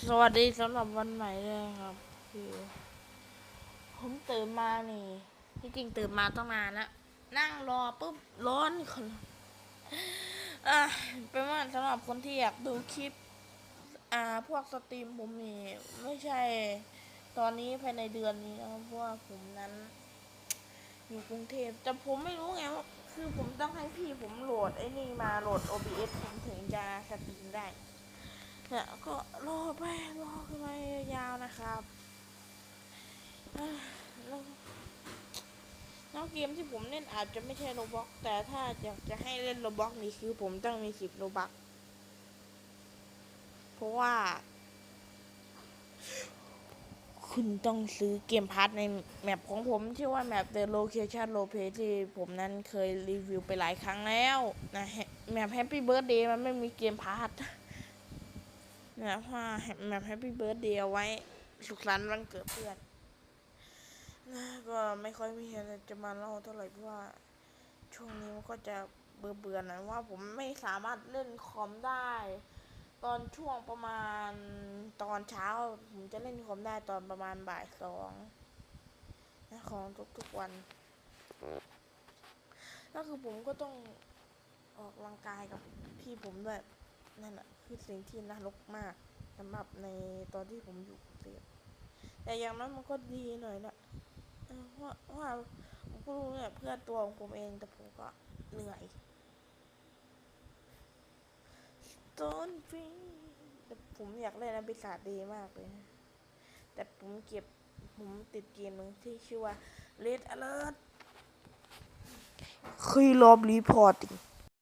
สวัสดีสำหรับวันใหม่เลยครับคือผมตื่นมานี่ที่จริงตื่นมาตั้งนานแล้ว นั่งรอปุ๊บร้อนคนอะเป็นว่าสำหรับคนที่อยากดูคลิป อ่า พวกสตรีมผมนี่ไม่ใช่ ตอนนี้ภายในเดือนนี้นะครับเพราะว่าผมนั้น อยู่กรุงเทพแต่ผมไม่รู้ไงว่าคือผมต้องให้พี่ผมโหลดไอ้นี่มาโหลด OBS ผมถึงจะสตรีมได้ เนี่ยก็รอไปรอกันไปยาวนะครับแล้วเกมที่ผมเล่นอาจจะไม่ใช่โรบ็อกแต่ถ้าอยากจะให้เล่นโรบ็อกนี่คือผมต้องมีสิบโรบักเพราะว่า คุณต้องซื้อเกมพาร์ทในแมปของผมชื่อว่าแมป The Location l o p a ที่ผมนั้นเคยรีวิวไปหลายครั้งแล้วนะแฮแมป Happy Birthday มันไม่มีเกมพาร์ท นี่ยเพราะว่าแมปแฮปปี้เบิร์ดเดย์ไว้ สุขสันต์วันเกิดเพื่อนนะก็ไม่ค่อยมีอะไรจะมาเล่าเท่าไหร่เพราะว่าช่วงนี้มันก็จะเบื่อเบื่อๆหน่อยว่าผมไม่สามารถเล่นคอมได้ ตอนช่วงประมาณตอนเช้า ผมจะเล่นคอมได้ตอนประมาณบ่ายสองนะของทุกๆวันแล้วคือผมก็ต้องออกกำลังกายกับพี่ผมด้วย นั่นแหะคือสิ่งที่น่ารกมากสำหรับในตอนที่ผมอยู่กรุงเทพแต่อย่างนั้นมันก็ดีหน่อยนะเพราะว่าผมก็รู้เนี่ยเพื่อตัวของผมเองแต่ผมก็เหนื่อย Stone Free แต่ผมอยากเล่นนะปีศาจดีมากเลยนะแต่ผมเก็บผมติดเกมหนึ่งที่ชื่อว่า Red Alert เคยลบรีพอร์ต